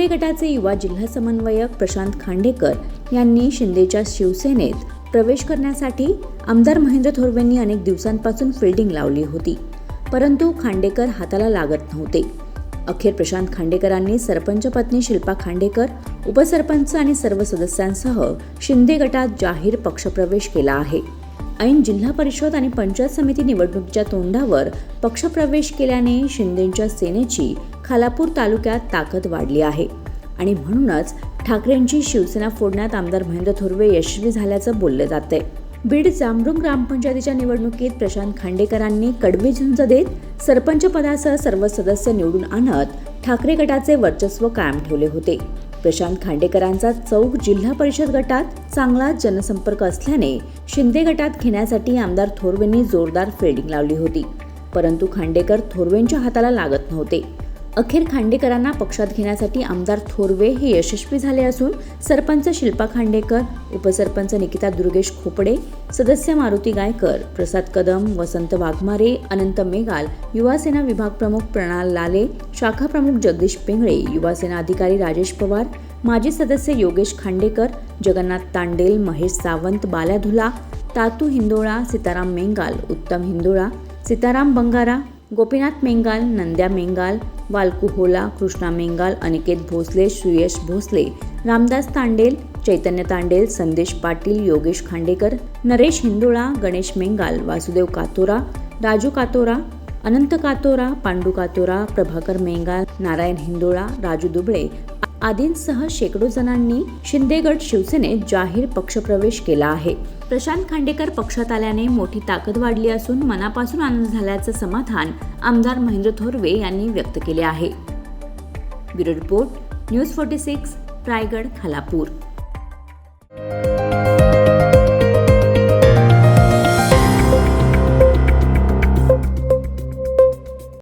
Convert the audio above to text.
गटाचे युवा जिल्हा समन्वयक प्रशांत खांडेकर यांनी शिंदेच्या शिवसेनेत प्रवेश करण्यासाठी आमदार महेंद्र थोरवेंनी अनेक दिवसांपासून फिल्डिंग लावली होती. परंतु खांडेकर हाताला लागत नव्हते. अखेर प्रशांत खांडेकरांनी सरपंच पत्नी शिल्पा खांडेकर उपसरपंच आणि सर्व सदस्यांसह शिंदे गटात जाहीर पक्षप्रवेश केला आहे. ऐन जिल्हा परिषद आणि पंचायत समिती निवडणुकीच्या तोंडावर पक्षप्रवेश केल्याने शिंदेच्या सेनेची खालापूर तालुक्यात ताकद वाढली आहे. आणि म्हणूनच ठाकरेंची शिवसेना फोडण्यात आमदार महेंद्र थोरवे यशस्वी झाल्याचं बोललं जातंय. बीड जामरुंग ग्रामपंचायतीच्या निवडणुकीत प्रशांत खांडेकरांनी कडवी झुंज देत सरपंच पदासह सर्व सदस्य निवडून आणत ठाकरे गटाचे वर्चस्व कायम ठेवले होते. प्रशांत खांडेकरांचा चौक जिल्हा परिषद गटात चांगला जनसंपर्क असल्याने शिंदे गटात घेण्यासाठी आमदार थोरवेंनी जोरदार फिल्डिंग लावली होती. परंतु खांडेकर थोरवेंच्या हाताला लागत नव्हते. अखेर खांडेकरांना पक्षात घेण्यासाठी आमदार थोरवे हे यशस्वी झाले असून सरपंच शिल्पा खांडेकर उपसरपंच निकिता दुर्गेश खोपडे सदस्य मारुती गायकर प्रसाद कदम वसंत वाघमारे अनंत मेगाल युवासेना विभाग प्रमुख प्रणाल लाले शाखा प्रमुख जगदीश पेंगळे युवासेना अधिकारी राजेश पवार माजी सदस्य योगेश खांडेकर जगन्नाथ तांडेल महेश सावंत बाल्याधुला तातू हिंदोळा सीताराम मेंगाल उत्तम हिंदोळा सीताराम बंगारा गोपीनाथ मेंगाल नंद्या मेंगाल वालकू होला कृष्णा मेंगाल अनिकेत भोसले सुयश भोसले रामदास तांडेल चैतन्य तांडेल संदेश पाटील योगेश खांडेकर नरेश हिंदोळा गणेश मेंगाल वासुदेव कातोरा राजू कातोरा अनंत कातोरा पांडू कातोरा प्रभाकर मेंगाल नारायण हिंदोळा राजू दुबळे आदींसह शेकडो जणांनी शिंदेगड शिवसेनेत जाहीर पक्षप्रवेश केला आहे. प्रशांत खांडेकर पक्षात आल्याने मोठी ताकद वाढली असून मनापासून आनंद झाल्याचं समाधान आमदार महेंद्र थोरवे यांनी व्यक्त केले आहे. Bureau report news forty six Raigad Khalapur.